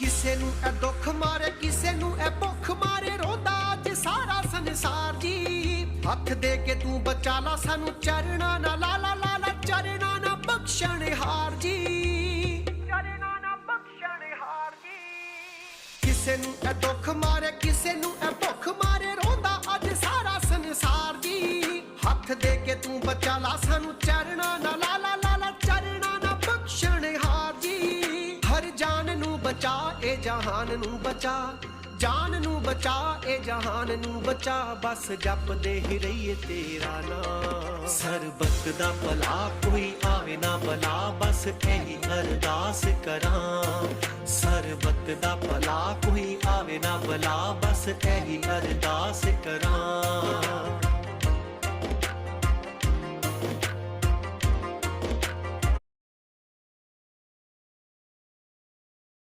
ਕਿਸੇ ਨੂੰ ਇਹ ਦੁੱਖ ਮਾਰੇ ਕਿਸੇ ਨੂੰ ਇਹ ਭੁੱਖ ਮਾਰੇ ਰੋਂਦਾ ਅੱਜ ਸਾਰਾ ਸੰਸਾਰ ਜੀ। ਹੱਥ ਦੇ ਕੇ ਤੂੰ ਬਚਾ ਲਾ ਸਾਨੂੰ ਚਰਣਾ ਨਾ ਲਾ ਲਾ ਲਾ ਲਾ ਚਰਣਾ ਨਾ ਬਖਸ਼ਣ ਹਾਰ ਜੀ। ਚਰਣਾ ਨਾ ਬਖਸ਼ਣ ਹਾਰ ਜੀ। ਕਿਸੇ ਨੂੰ ਇਹ ਦੁੱਖ ਮਾਰੇ ਕਿਸੇ ਨੂੰ ਇਹ ਭੁੱਖ ਮਾਰੇ ਰੋਂਦਾ ਅੱਜ ਸਾਰਾ ਸੰਸਾਰ ਜੀ। ਹੱਥ ਦੇ ਕੇ ਤੂੰ ਬਚਾ ਲਾ ਸਾਨੂੰ ਚਰਣਾ ਬਚਾ, ਇਹ ਜਹਾਨ ਨੂੰ ਬਚਾ। ਜਾਨ ਨੂੰ ਬਚਾ, ਇਹ ਜਹਾਨ ਨੂੰ ਬਚਾ। ਬਸ ਜਪਦੇ ਹੀ ਰਹੀਏ ਤੇਰਾ ਨਾਮ। ਸਰਬਤ ਦਾ ਭਲਾ, ਕੋਈ ਆਵੇ ਨਾ ਬਲਾ ਬਸ ਇਹੀ ਅਰਦਾਸ ਕਰਾਂ। ਸਰਬਤ ਦਾ ਭਲਾ, ਕੋਈ ਆਵੇ ਨਾ ਬਲਾ ਬਸ ਇਹੀ ਅਰਦਾਸ ਕਰਾਂ।